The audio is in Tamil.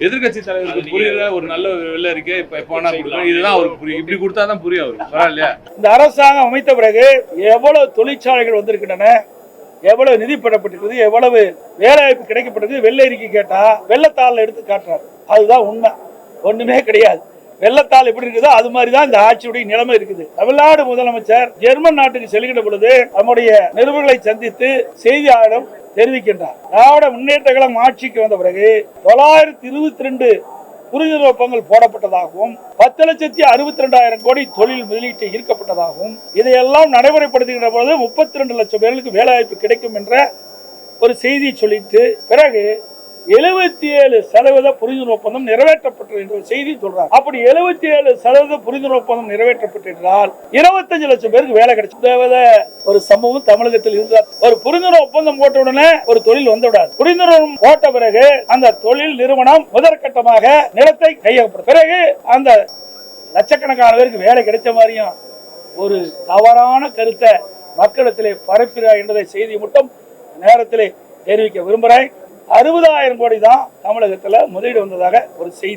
எதிர்கட்சி தலைவருக்கு புரியல ஒரு நல்ல வெள்ள இருக்கே இப்ப எப்ப வேணா கொடுக்கணும் இதுதான் அவருக்கு புரியும் இப்படி கொடுத்தா தான் புரியும் அவருக்கு. பரவாயில்லையா? இந்த அரசாங்கம் அமைத்த பிறகு எவ்வளவு தொழிற்சாலைகள் வந்திருக்கின்றன எவ்வளவு நிதி பெறப்பட்டிருக்குது எவ்வளவு வேலைவாய்ப்பு கிடைக்கப்பட்டது வெள்ளை அறிக்கை கேட்டா வெள்ளத்தாள் எடுத்து காட்டுறாரு. அதுதான் உண்மை. ஒண்ணுமே கிடையாது. வெள்ளத்தாள் எப்படி இருக்குதோ அது மாதிரி தான் இந்த ஆட்சியுடைய நிலைமை இருக்குது. தமிழ்நாடு முதலமைச்சர் ஜெர்மன் நாட்டுக்கு செல்கின்ற பொழுது நம்முடைய நிருபர்களை சந்தித்து செய்தியாளரிடம் தெரிவிக்கின்றார். திராவிட முன்னேற்ற கழகம் ஆட்சிக்கு வந்த பிறகு தொள்ளாயிரத்தி இருபத்தி ரெண்டு புரிந்துணர்வு ஒப்பங்கள் போடப்பட்டதாகவும் பத்து லட்சத்தி அறுபத்தி ரெண்டாயிரம் கோடி தொழில் முதலீட்டு ஈர்க்கப்பட்டதாகவும் இதையெல்லாம் நடைமுறைப்படுத்துகின்ற பொழுது முப்பத்தி ரெண்டு லட்சம் பேர்களுக்கு வேலைவாய்ப்பு கிடைக்கும் என்ற ஒரு செய்தியை சொல்லிட்டு பிறகு எழுபத்தி ஏழு சதவீத புரிந்துணர்வு ஒப்பந்தம் நிறைவேற்றப்பட்டது என்ற செய்தி சொல்றாங்க. அப்படி எழுபத்தி ஏழு சதவீத புரிந்துணர்வு ஒப்பந்தம் நிறைவேற்றப்பட்டிருந்தால் இருபத்தஞ்சு லட்சம் பேருக்கு வேலை கிடைச்சு. தேவத ஒரு சம்பவம் தமிழகத்தில் இருந்தார் ஒரு புரிந்துணர்வு ஒப்பந்தம் போட்ட உடனே ஒரு தொழில் வந்து விடாது புரிந்துணர்வு போட்ட பிறகு அந்த தொழில் நிறுவனம் முதற்கட்டமாக நிலத்தை கையகப்படும் பிறகு அந்த லட்சக்கணக்கான பேருக்கு வேலை கிடைச்ச மாதிரியும் ஒரு தவறான கருத்தை மக்களிடத்திலே பரப்புகிறார் என்பதை செய்தி மட்டும் நேரத்திலே தெரிவிக்க விரும்புகிறேன். அறுபதாயிரம் கோடி தான் தமிழகத்தில் முதலீடு வந்ததாக ஒரு செய்தி.